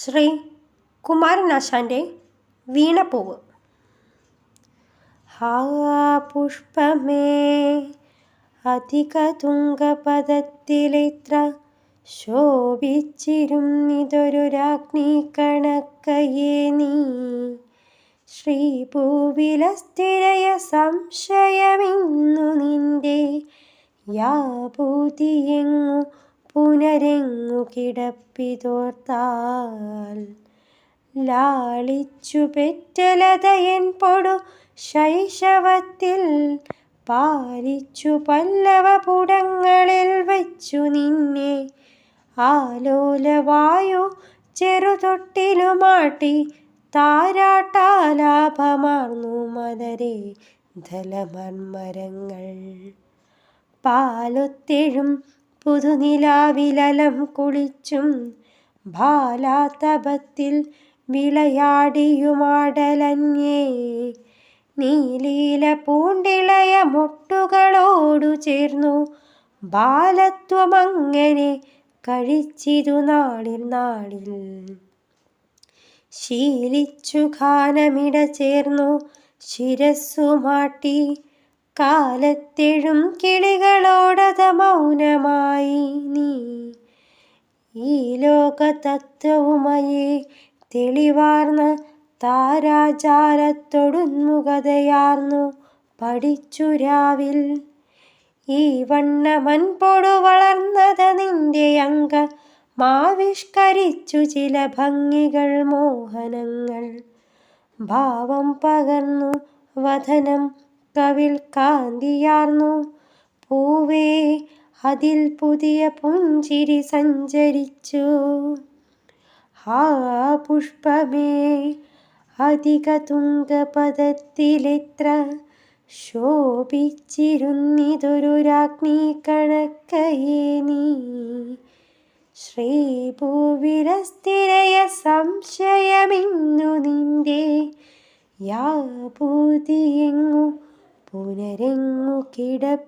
ശ്രീ കുമാരനാശാന്റെ വീണപ്പൂവ്. ഹാ പുഷ്പമേ അധിക തുങ്കപദത്തിലിത്ര ശോഭിച്ചിരുന്നിതൊരു രാജ്ഞി കണക്കയേ നീ. ശ്രീഭൂവിലസ്ഥിരയ സംശയമിന്നു നിന്റെ യാഭൂതിയെങ്ങു പുനരെങ്ങു കിടപ്പിതോർത്താൽ ലാളിച്ചു പെറ്റലതയൻ പൊടു ശൈശവത്തിൽ. പാലിച്ചു പല്ലവ പുടങ്ങളിൽ വച്ചു നിന്നെ. ആലോലവായു ചെറുതൊട്ടിലുമാട്ടി താരാട്ടാലാഭമാർന്നു മദരേ ധലമർമരങ്ങൾ പാലൊത്തെഴും പുതുനിലാവിലലം കുളിച്ചും ബാലാതപത്തിൽ വിളയാടിയുമാടലന്യേ നീലീല പൂണ്ടിളയ മുട്ടുകളോടു ചേർന്നു ബാലത്വമങ്ങനെ കഴിച്ചിതു നാളിൽ നാളിൽ. ശീലിച്ചു ഗാനമിട ചേർന്നു ശിരസ്സുമാട്ടി കാലത്തെഴും കിളികളോടത മൗനമായി നീ. ഈ ലോകതത്വവുമായി തെളിവാർന്ന താരാചാരത്തൊടുന്മുഖതയാർന്നു പഠിച്ചു രാവിൽ. ഈ വണ്ണമൻപൊടു വളർന്നത് നിന്റെ അംഗ മാവിഷ്കരിച്ചു ചില ഭംഗികൾ മോഹനങ്ങൾ. ഭാവം പകർന്നു വധനം കവിൽ കാന്തിയാർന്നു. പൂവേ അതിൽ പുതിയ പുഞ്ചിരി സഞ്ചരിച്ചു. ഹാ പുഷ്പമേ അധിക തുങ്കപദത്തിലെത്ര ശോഭിച്ചിരുന്നിതൊരു രാജ്ഞി കണക്കയേ നീ. ശ്രീഭൂവിരസ്ഥിരയ സംശയമിന്നു നിന്റെ യാ യാഭൂതിയെങ്ങു പുനരെങ്ങു കിടപ്പിതോർത്താൽ